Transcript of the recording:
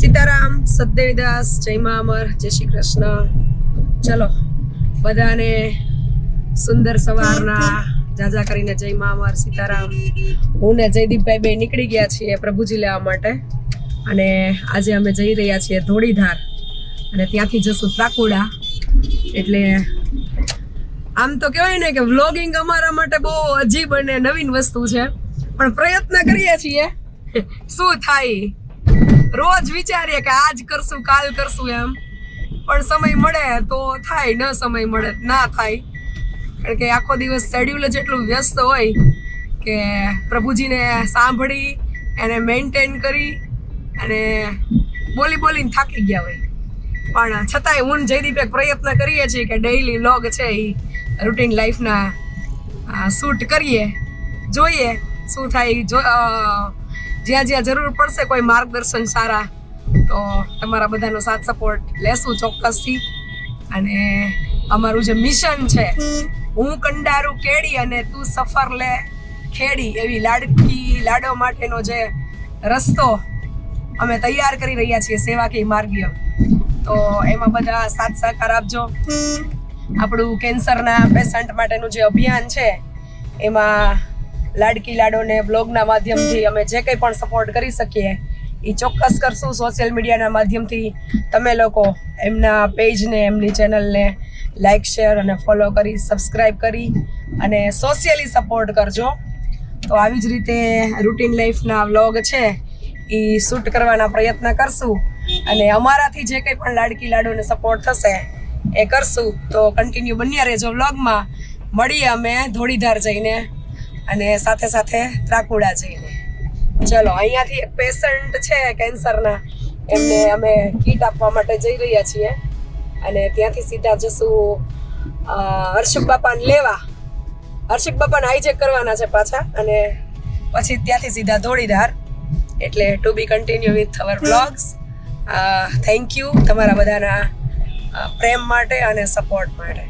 સીતારામ સદદેવીદાસ જય અમર, જય શ્રી કૃષ્ણ. ચલો, બધાને સુંદર સવારના જાજા કરીને જય અમર, સીતારામ. હું ને જયદીપભાઈ બે નીકળી ગયા છીએ પ્રભુજી લેવા માટે. અને આજે અમે જઈ રહ્યા છીએ ધોળીધાર. અને ત્યાંથી જશું ત્રાકુડા. એટલે આમ તો કહેવાય ને કે વ્લોગિંગ અમારા માટે બહુ અજીબ અને નવીન વસ્તુ છે. પણ પ્રયત્ન કરીએ છીએ. શું થાય? રોજ વિચારીએ કે આજ કરશું, કાલ કરશું એમ. પણ સમય મળે તો થાય, ન સમય મળે, ના થાય. કારણ કે આખો દિવસ શેડ્યુલ જ એટલું વ્યસ્ત હોય કે પ્રભુજીને સાંભળી, એને મેન્ટેન કરી, અને બોલી બોલીને થાકી ગયા હોય. પણ છતાંય હું જયદીપ એક પ્રયત્ન કરીએ છીએ કે ડેઈલી લોગ છે એ રૂટીન લાઈફના શૂટ કરીએ. જોઈએ શું થાય, જો જ્યાં જ્યાં જરૂર પડશે કોઈ માર્ગદર્શન સારા, તો તમારા બધાનો સાથ સપોર્ટ લેશું ચોક્કસથી. અને અમારું જે મિશન છે, હું કંડારું કેડી અને તું સફર લે ખેડી એવી લાડકી લાડો માટેનો જે રસ્તો અમે તૈયાર કરી રહ્યા છીએ સેવાકીય માર્ગીય. તો એમાં બધા સાથ સહકાર આપજો. આપણું કેન્સરના પેશન્ટ માટેનું જે અભિયાન છે, એમાં લાડકી લાડોને બ્લોગના માધ્યમથી અમે જે કંઈ પણ સપોર્ટ કરી શકીએ એ ચોક્કસ કરશું સોશિયલ મીડિયાના માધ્યમથી. તમે લોકો એમના પેજને એમની ચેનલને લાઇક શેર અને ફોલો કરી સબસ્ક્રાઈબ કરી અને સોશિયલી સપોર્ટ કરજો. તો આવી જ રીતે રૂટીન લાઈફના વ્લોગ છે એ શૂટ કરવાના પ્રયત્ન કરશું. અને અમારાથી જે કંઈ પણ લાડકી લાડોને સપોર્ટ થશે, એ કરશું. તો કન્ટિન્યુ બન્યા રહેજો વ્લોગમાં મળીએ અમે ધોળીધાર જઈને. અને સાથે સાથે ત્રાકુડા જઈને. ચલો, અહીંયાથી એક પેશન્ટ છે કેન્સરના. એમને અમે કીટ આપવા માટે જઈ રહ્યા છીએ. અને ત્યાંથી સીધા જશું હર્ષુક બાપાને લેવા. હર્ષિક બાપાને હાઈજેક કરવાના છે પાછા અને પછી ત્યાંથી સીધા ધોળીધાર. એટલે to be continue with our blogs thank you તમારા બધાના પ્રેમ માટે અને સપોર્ટ માટે.